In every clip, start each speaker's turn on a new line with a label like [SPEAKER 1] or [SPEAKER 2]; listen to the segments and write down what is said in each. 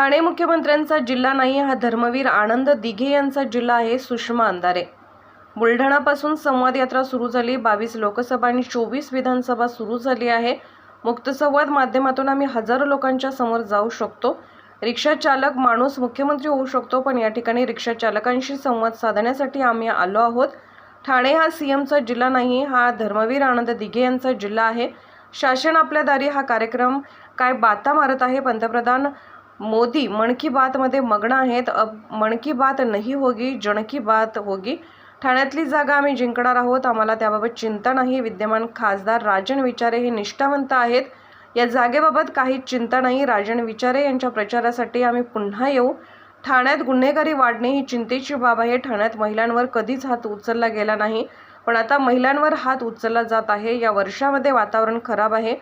[SPEAKER 1] ठाणे मुख्यमंत्र्यांचा जिल्हा नाही हा धर्मवीर आनंद दिघे यांचा जिल्हा आहे सुषमा अंधारे. बुलढाणापासून संवाद यात्रा सुरू झाली बावीस लोकसभा आणि चोवीस विधानसभा सुरू झाली आहे. मुक्तसंवाद माध्यमातून आम्ही हजारो लोकांच्या समोर जाऊ शकतो. रिक्षा चालक माणूस मुख्यमंत्री होऊ शकतो पण या ठिकाणी रिक्षा चालकांशी संवाद साधण्यासाठी आम्ही आलो आहोत. ठाणे हा सीएमचा जिल्हा नाही हा धर्मवीर आनंद दिघे यांचा जिल्हा आहे. शासन आपल्या दारी हा कार्यक्रम काय बाता मारत आहे पंतप्रधान मोदी मन की बातमध्ये मग्न आहेत. अब मन की बात नाही होगी जन की बात होगी. ठाण्यातली जागा आम्ही जिंकणार आहोत. आम्हाला त्याबाबत चिंता नाही. विद्यमान खासदार राजन विचारे हे निष्ठावंत आहेत. या जागेबाबत काही चिंता नाही. राजन विचारे यांच्या प्रचारासाठी आम्ही पुन्हा येऊ. ठाण्यात गुन्हेगारी वाढणे ही चिंतेची बाब आहे. ठाण्यात महिलांवर कधीच हात उचलला गेला नाही. पण आता महिलांवर हात उचलला जात आहे. या वर्षामध्ये वातावरण खराब आहे.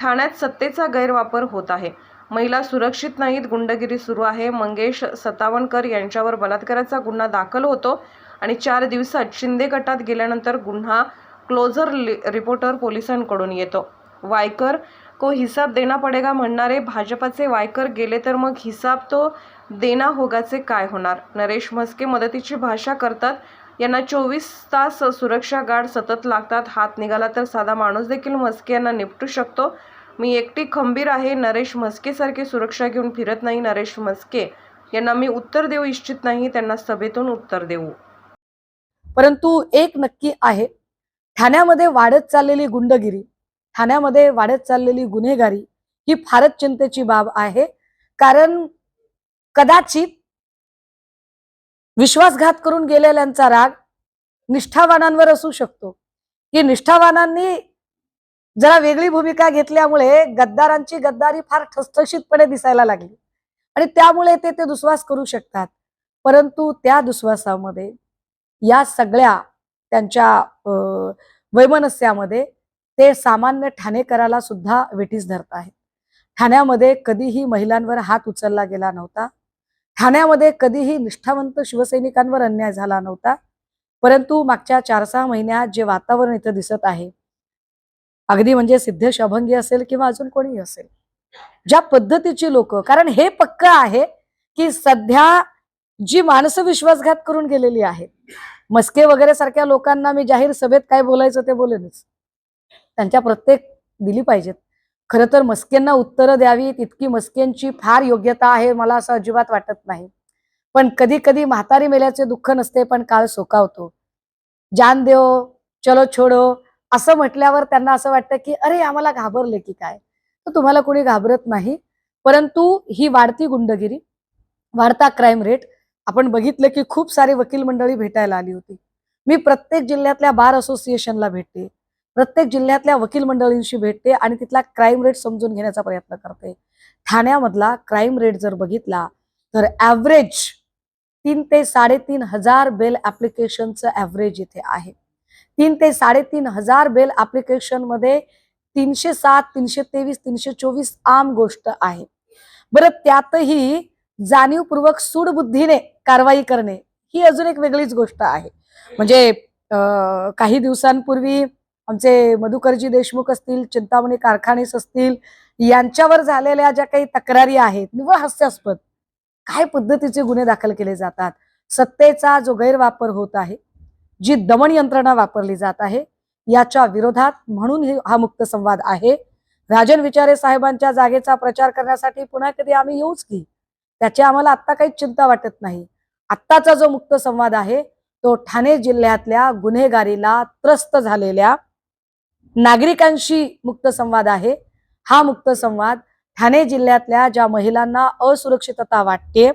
[SPEAKER 1] ठाण्यात सत्तेचा गैरवापर होत आहे. महिला सुरक्षित नाहीत गुंडगिरी सुरू आहे. मंगेश सतावणकर यांच्यावर बलात्काराचा गुन्हा दाखल होतो आणि चार दिवसात शिंदे गटात गेल्यानंतर गुन्हा क्लोजर रिपोर्टर पोलिसांकडून येतो. वायकर को हिसाब देना पडेगा म्हणणारे भाजपाचे वायकर गेले तर मग हिसाब तो देना होगाचे काय होणार? नरेश म्हस्के मदतीची भाषा करतात. यांना चोवीस तास सुरक्षा गार्ड सतत लागतात. हात निघाला तर साधा माणूस देखील म्हस्के यांना निपटू शकतो. मी एकटी खंबीर आहे नरेश म्हस्केसारखी सुरक्षा घेऊन फिरत नाही नरेश म्हस्के. यांना मी उत्तर देऊ इच्छित नाही त्यांना सभेतून उत्तर देऊ.
[SPEAKER 2] परंतु एक नक्की आहे. ठाण्यामध्ये वाढत चाललेली गुंडगिरी ठाण्यामध्ये वाढत चाललेली गुन्हेगारी ही फारच चिंतेची बाब आहे. कारण कदाचित विश्वासघात करून गेलेल्यांचा राग निष्ठावानांवर असू शकतो. की निष्ठावानांनी जरा वेगळी भूमिका घेतल्यामुळे गद्दारांची गद्दारी फार ठसठशीतपणे दिसायला लागली. आणि त्यामुळे ते ते दुस्वास करू शकतात. परंतु त्या दुस्वासामध्ये या सगळ्या त्यांच्या वैमनस्यामध्ये ते सामान्य ठाणेकराला सुद्धा वेठीस धरत आहेत. ठाण्यामध्ये कधीही महिलांवर हात उचलला गेला नव्हता. ठाण्यामध्ये कधीही निष्ठावंत शिवसैनिकांवर अन्याय झाला नव्हता. परंतु मागच्या चार सहा महिन्यात जे वातावरण इथं दिसत आहे अगदी म्हणजे सिद्धेश अभंगी असेल किंवा अजून कोणीही असेल. ज्या पद्धतीची लोक कारण हे पक्क आहे की सध्या जी माणसं विश्वासघात करून गेलेली आहेत मस्के वगैरे सारख्या लोकांना मी जाहीर सभेत काय बोलायचं ते बोलेनच. त्यांच्या प्रत्येक दिली पाहिजेत. खरं तर मस्केंना उत्तरं द्यावी तितकी मस्केंची फार योग्यता आहे मला असं अजिबात वाटत नाही. पण कधी कधी म्हातारी मेल्याचे दुःख नसते पण काळ सोकावतो. जान देव चलो छोडो असं म्हटल्यावर त्यांना असं वाटतं की अरे आम्हाला घाबरले की काय? तर तुम्हाला कोणी घाबरत नाही. परंतु ही वाढती गुंडगिरी वाढता क्राईम रेट आपण बघितलं की खूप सारी वकील मंडळी भेटायला आली होती. मी प्रत्येक जिल्ह्यातल्या बार असोसिएशनला भेटते. प्रत्येक जिल्ह्यातल्या वकील मंडळींशी भेटते आणि तिथला क्राईम रेट समजून घेण्याचा प्रयत्न करते. ठाण्यामधला क्राईम रेट जर बघितला तर ॲव्हरेज तीन ते साडेतीन हजार बेल ॲप्लिकेशनचं ॲव्हरेज इथे आहे. तीन ते साडेतीन हजार बेल ऍप्लिकेशनमध्ये तीनशे सात तीनशे तेवीस तीनशे चोवीस आम गोष्ट आहे. बरं त्यातही जाणीवपूर्वक सूडबुद्धीने कारवाई करणे ही अजून एक वेगळीच गोष्ट आहे. म्हणजे काही दिवसांपूर्वी आमचे मधुकरजी देशमुख असतील चिंतामणी कारखानेस असतील यांच्यावर झालेल्या ज्या काही तक्रारी आहेत निव्वळ हास्यास्पद काय पद्धतीचे गुन्हे दाखल केले जातात? सत्तेचा जो गैरवापर होत आहे जी दमन यंत्रणा वापरली जात आहे याच्या विरोधात म्हणून हा मुक्त संवाद आहे. राजन विचारे साहेबांच्या जागेचा प्रचार करण्यासाठी पुन्हा कधी आम्ही येऊच की? त्याची आम्हाला आत्ता काही चिंता वाटत नाही. आत्ताचा जो मुक्त संवाद आहे तो ठाणे जिल्ह्यातल्या गुन्हेगारीला त्रस्त झालेल्या नागरिकांशी मुक्त संवाद आहे. हा मुक्त संवाद ठाणे जिल्ह्यातल्या ज्या महिलांना असुरक्षितता वाटते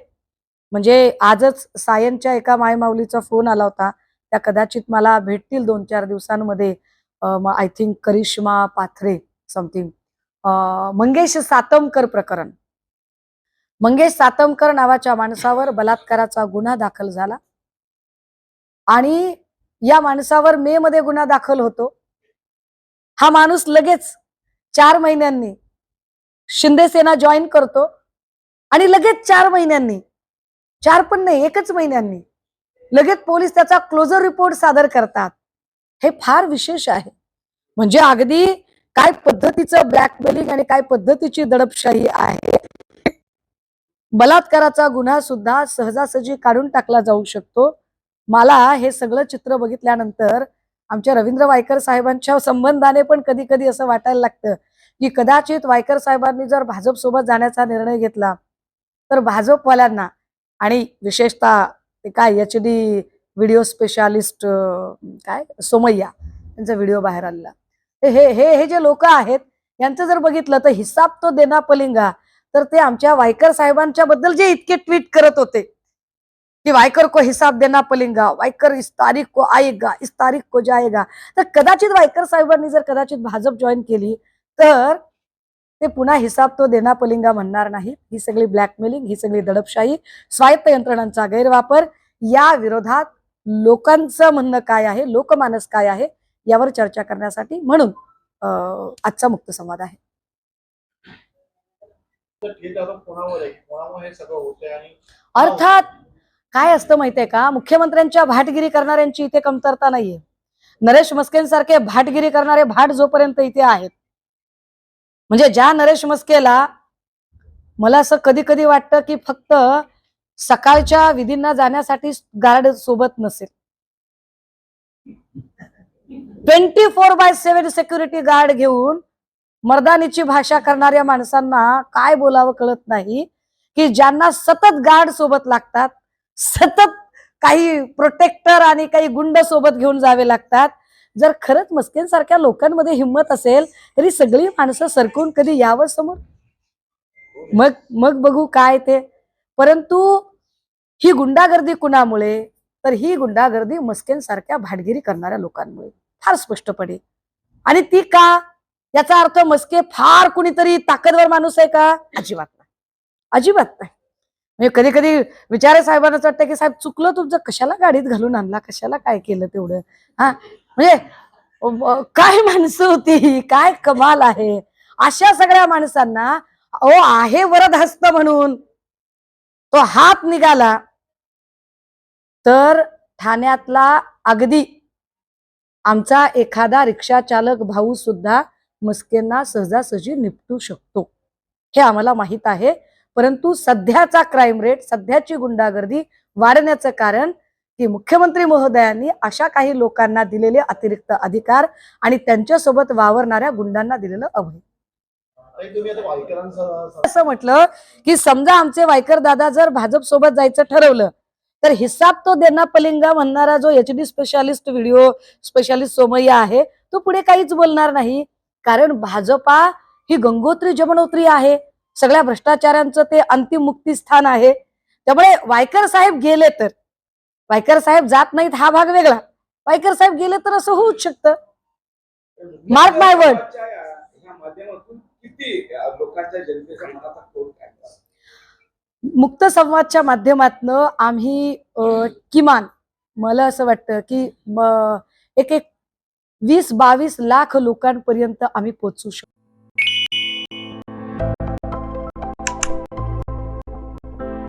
[SPEAKER 2] म्हणजे आजच सायनच्या एका मायमाऊलीचा फोन आला होता. त्या कदाचित मला भेटतील दोन चार दिवसांमध्ये I think Karishma Pathare something Mangesh Satamkar प्रकरण. मंगेश सातमकर नावाच्या माणसावर बलात्काराचा गुन्हा दाखल झाला. आणि या माणसावर मे मध्ये गुन्हा दाखल होतो. हा माणूस लगेच चार महिन्यांनी शिंदे सेना जॉईन करतो. आणि लगेच चार महिन्यांनी चार पण नाही एकच महिन्यांनी लगेच पोलीस त्याचा क्लोजर रिपोर्ट सादर करतात. हे फार विशेष आहे. म्हणजे अगदी काय पद्धतीचं ब्लॅकमेलिंग आणि काय पद्धतीची दडपशाही आहे बलात्काराचा गुन्हा सुद्धा सहजासहजी काढून टाकला जाऊ शकतो. मला हे सगळं चित्र बघितल्यानंतर आमच्या रवींद्र वायकर साहेबांच्या संबंधाने पण कधी कधी असं वाटायला लागतं की कदाचित वायकर साहेबांनी जर भाजप सोबत जाण्याचा निर्णय घेतला तर भाजपवाल्यांना आणि विशेषतः ते काय एच डी व्हिडिओ स्पेशालिस्ट काय सोमय्या त्यांचा व्हिडिओ बाहेर आलेला. हे हे हे जे लोक आहेत यांचं जर बघितलं तर हिसाब तो देना पलिंगा. तर ते आमच्या वायकर साहेबांच्या बद्दल जे इतके ट्विट करत होते की वायकर को हिसाब देना पलिंगा वायकर इस तारीख को आएगा इस तारीख को जाएगा. तर कदाचित वायकर साहेबांनी जर कदाचित भाजप जॉईन केली तर ते पुन्हा हिसाब तो देना पलिंगा म्हणणार नाही. ही सगळी ब्लॅकमेलिंग ही सगळी दडपशाही स्वायत्त यंत्रणांचा गैरवापर या विरोधात लोकांचं म्हणणं काय आहे लोकमानस काय आहे यावर चर्चा करण्यासाठी म्हणून अं, आजचा मुक्त संवाद आहे. अर्थात काय असतं माहितीये का? मुख्यमंत्र्यांच्या भाटगिरी करणाऱ्यांची इथे कमतरता नाहीये. नरेश मस्केंसारखे भाटगिरी करणारे भाट जोपर्यंत इथे आहेत म्हणजे ज्या नरेश मस्केला मला असं कधी कधी वाटतं की फक्त सकाळच्या विधींना जाण्यासाठी गार्ड सोबत नसेल. Twenty four by seven security guard घेऊन मर्दानीची भाषा करणाऱ्या माणसांना काय बोलावं कळत नाही की ज्यांना सतत गार्ड सोबत लागतात सतत काही प्रोटेक्टर आणि काही गुंड सोबत घेऊन जावे लागतात. जर खरंच मस्केंसारख्या लोकांमध्ये हिंमत असेल तरी सगळी माणसं सरकून कधी यावं समोर? मग मग बघू काय ते. परंतु ही गुंडागर्दी कुणामुळे? तर ही गुंडागर्दी मस्केनसारख्या भाटगिरी करणाऱ्या लोकांमुळे. फार स्पष्टपणे. आणि ती का? याचा अर्थ मस्के फार कुणीतरी ताकदवर माणूस आहे का? अजिबात नाही. अजिबात नाही. म्हणजे कधी कधी विचारे साहेबांना वाटतं की साहेब चुकलं तुमचं? कशाला गाडीत घालून आणला? कशाला काय केलं तेवढं? हा? म्हणजे काय माणसं होती काय कमाल आहे? अशा सगळ्या माणसांना ओ आहे वरद हस्त म्हणून. तो हात निघाला. तर ठाण्यातला अगदी आमचा एखादा रिक्षा चालक भाऊ सुद्धा मस्केंना सहजासहजी निपटू शकतो. हे आम्हाला माहीत आहे. परंतु सध्याचा क्राईम रेट सध्याची गुंडागर्दी वाढण्याचं कारण की मुख्यमंत्री महोदयांनी अशा काही लोकांना दिलेले अतिरिक्त अधिकार आणि त्यांच्यासोबत वावरणाऱ्या गुंडांना दिलेलं अभय असं म्हटलं की समजा आमचे वायकर दादा जर भाजप सोबत जायचं ठरवलं तर हिसाब तो देना पलिंगा म्हणणारा जो H D specialist video specialist Somaiya आहे तो पुढे काहीच बोलणार नाही. कारण भाजपा ही गंगोत्री जमनोत्री आहे. सगळ्या भ्रष्टाचारांचं ते अंतिम मुक्तीस्थान आहे. त्यामुळे वायकर साहेब गेले तर वायकर साहेब जात नाहीत हा भाग वेगळा. वायकर साहेब गेले तर असं होऊच शकतं. मार्क
[SPEAKER 3] माय वर्ड किती लोकांच्या जनतेच्या मनाचा
[SPEAKER 2] मुक्त संवादच्या माध्यमातनं आम्ही किमान मला असं वाटतं की म, एक एक वीस बावीस लाख लोकांपर्यंत आम्ही पोचू शकतो.